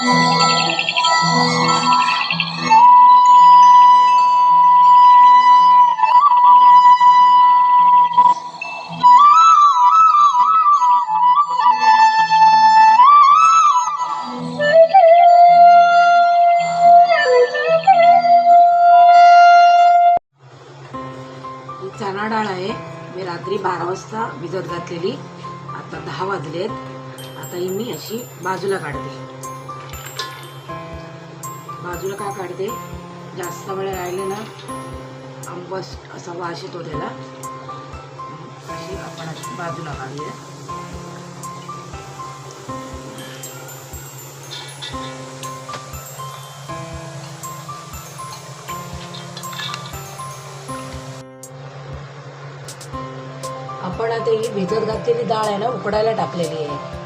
चणा डाळ आहे. मी रात्री बारा वाजता भिजत घातलेली आता दहा वाजलेत. आता ही मी अशी बाजूला काढते. बाजूला का काढते? जास्त वेळ राहिले ना आंबस असा वास येतो त्याला. अशी आपण बाजूला काढूया. आपण आता ही भिजत घातलेली डाळ आहे ना उकडायला टाकलेली आहे.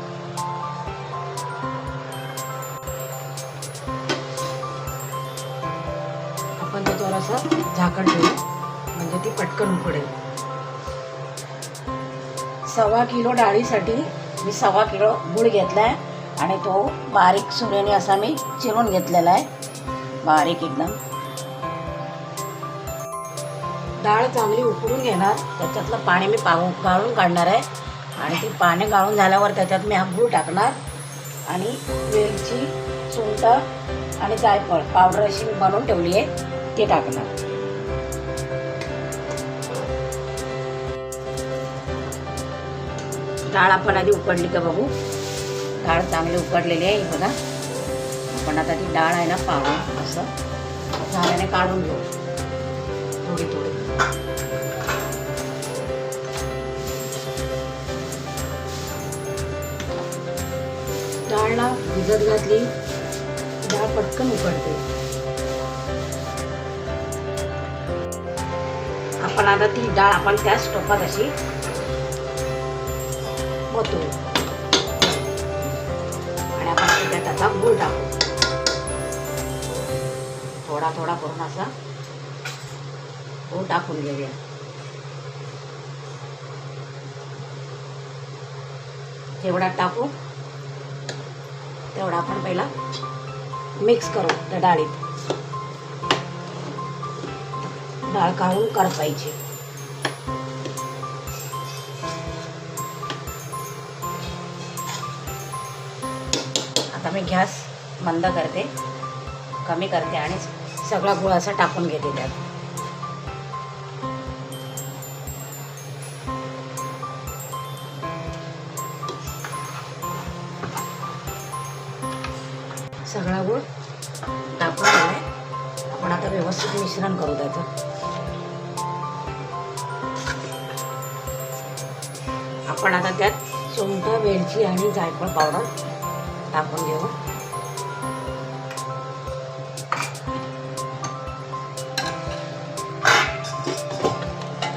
असं झाकण ठेवू. म्हणजे ती पटकन उकडेल. सव्वा किलो डाळीसाठी मी सव्वा किलो गूळ घेतलाय आणि तो बारीक सुरेने असा मी चिरून घेतलेला आहे. बारीक एकदम. डाळ चांगली उकडून घेणार. त्याच्यातलं पाणी मी पाहू गाळून काढणार आहे. आणि ती पाणी गाळून झाल्यावर त्याच्यात मी हा गूळ टाकणार. आणि वेलची सुंठ आणि जायफळ पावडर अशी मी बनवून ठेवली आहे. ते टाकणार. डाळ आपण आधी उकडली का बघू? डाळ चांगली उकडलेली आहे बघा. आपण आता ती डाळ आहे ना पाहू असं. झाल्याने काढून घेऊ. थोडी थोडी. डाळला भिजत घातली. डाळ पटकन उकडते. आपण आता ती डाळ आपण त्याच टोपात अशी ओतू. आणि आपण त्याच्यात आता गुळ टाकू. थोडा थोडा करून असा गुळ टाकून घेऊया. जेवढा टाकू. तेवढा आपण पहिला मिक्स करू त्या डाळीत. डाळ काढून करपायची. आता मी गॅस मंद करते कमी करते आणि सगळा गुळ असा टाकून घेते त्यात. सगळा गुळ टाकून आपण आता व्यवस्थित मिश्रण करू त्याचं. आपण आता त्यात सुंठ वेलची आणि जायफळ पावडर टाकून घेऊ.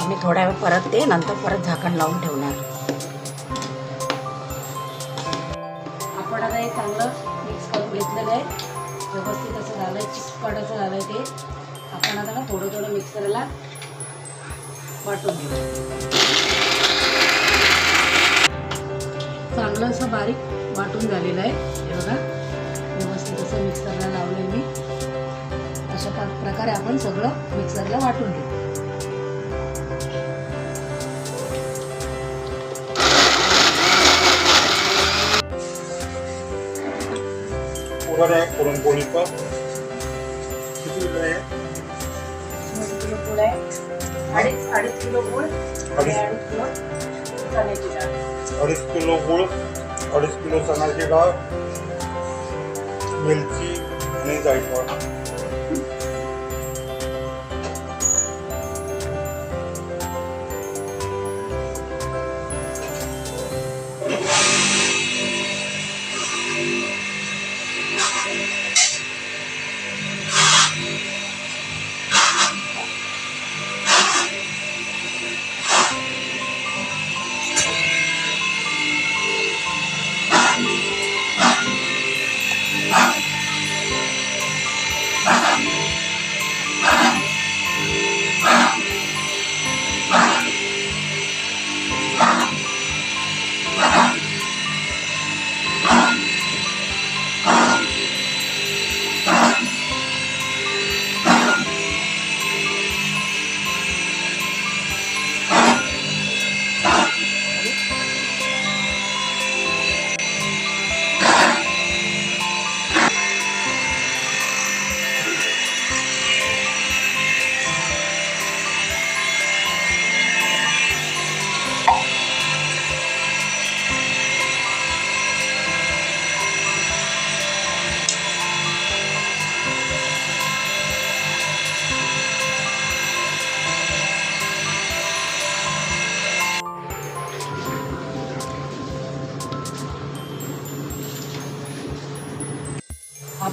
मी थोड्या वेळ परत ते नंतर परत झाकण लावून ठेवणार. आपण आता हे चांगलं मिक्स करून घेतलेलं आहे. व्यवस्थित असं झालं आहे चिकट असं झालं आहे ते. आपण आता ना थोडं थोडं मिक्सरला वाटून घेऊ. चांगलं असं बारीक वाटून झालेलं आहे. हे बघा व्यवस्थित असं मिक्सरला लावलं मी. अशा प्र- प्रकारे आपण सगळं मिक्सरला वाटून घेऊ. पुरण आहे पुरणपोळीचं किती किलो आहे. अडीच अडीच किलो गुळ. अडीच. किलो गुळ अडीच किलो गूळ चणाची डाळ मिरची आणि जायफळ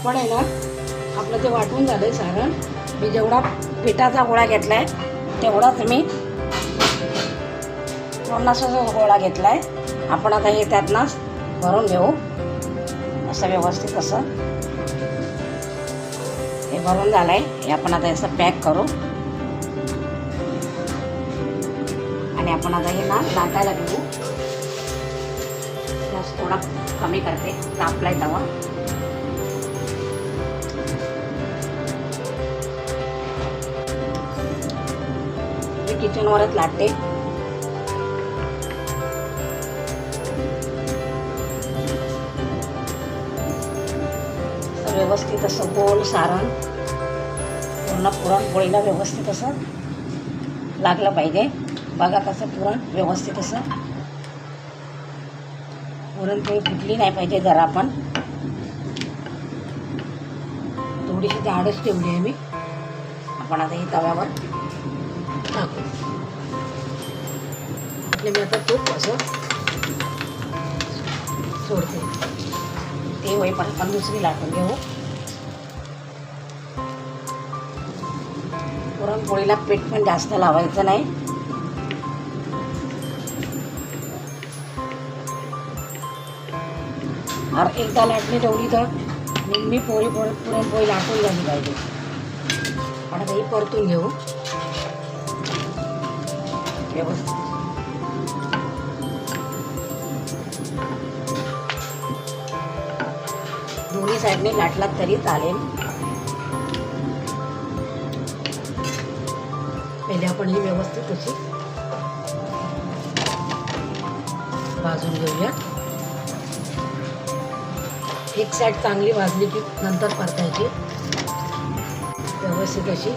आपण आहे ना आपलं ते वाटून झालं आहे सारण. मी जेवढा पिठाचा गोळा आहे तेवढाच मी पन्नासाचा गोळा आहे आपण आता हे त्यातनं भरून घेऊ. असं व्यवस्थित असं हे भरून झालंय. हे आपण आता असं पॅक करू. आणि आपण आता हे ना लाटायला घेऊ. थोडा कमी करते. तापलाय तवा. किचनवरच लाटते. व्यवस्थित असं गोल सारण पूर्ण पुरणपोळीला व्यवस्थित असं लागलं पाहिजे. बघा कसं पुरण व्यवस्थित असं. पुरणपोळी फुटली नाही पाहिजे जरा पण थोडीशी झाडच ठेवली आहे मी. आपण आता ही तव्यावर टाकू. आपले मी आता तूप असं सोडते. ते होईपर्यंत आपण दुसरी लाटून घेऊ. पुरणपोळीला पीठ पण जास्त लावायचं नाही. अरे एकदा लाटली तेवढी तर निम्मी पोळी पोळ पुरणपोळी लाटून झाली पाहिजे. पण आता ही परतून घेऊ. व्यवस्थित दोन्ही साईडने लाटलात तरी चालेल. पहिले आपण ही व्यवस्थित अशी भाजून घेऊया. एक साईड चांगली भाजली की नंतर परतायची. व्यवस्थित अशी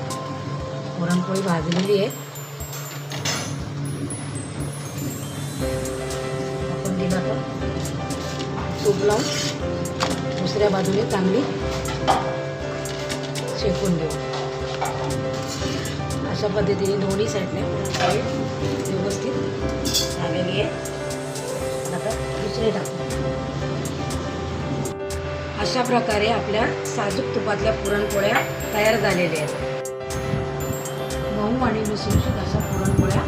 पुरणपोळी भाजलेली आहे. लावून दुसऱ्या बाजूने चांगली शेकून देऊ. अशा पद्धतीने दोन्ही साईडने साईड व्यवस्थित झालेली आहे. आता दुसरे टाकू. अशा प्रकारे आपल्या साजूक तुपातल्या पुरणपोळ्या तयार झालेल्या आहेत. मऊ आणि मिसळून अशा पुरणपोळ्या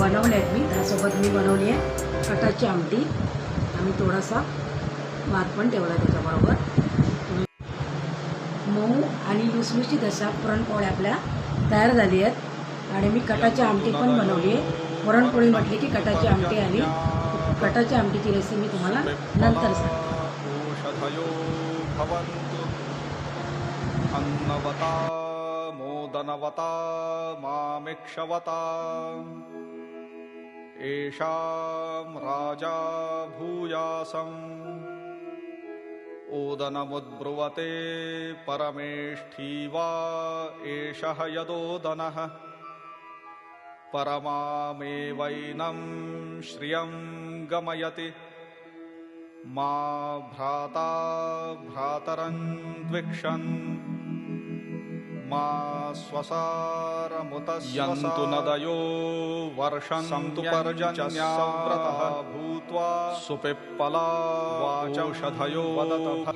बनवल्या आहेत मी. त्यासोबत मी बनवली आहे कटाची आमटी. आणि थोडासा भात पण ठेवला त्याच्याबरोबर. मऊ आणि लुसलुशीत अशा पुरणपोळ्या आपल्या तयार झाली आहेत. आणि मी कटाची आमटी पण बनवली आहे. पुरणपोळी म्हटली की कटाची आमटी आली कटाची आमटीची रेसिपी तुम्हाला नंतर सांगते. मोदनवता मामिक्षवता येषां राजा भूयासम् ओदनमुद्ब्रुवते परमेष्ठी वा एषः यदोदनः परमामेवैनं श्रियं गमयति। मा भ्राता भ्रातरं द्विक्षन् मा स्वसारमुततु नदयो वर्षन्तु तु भूत्वा सुपिप्पला वाचौषधयो वदत।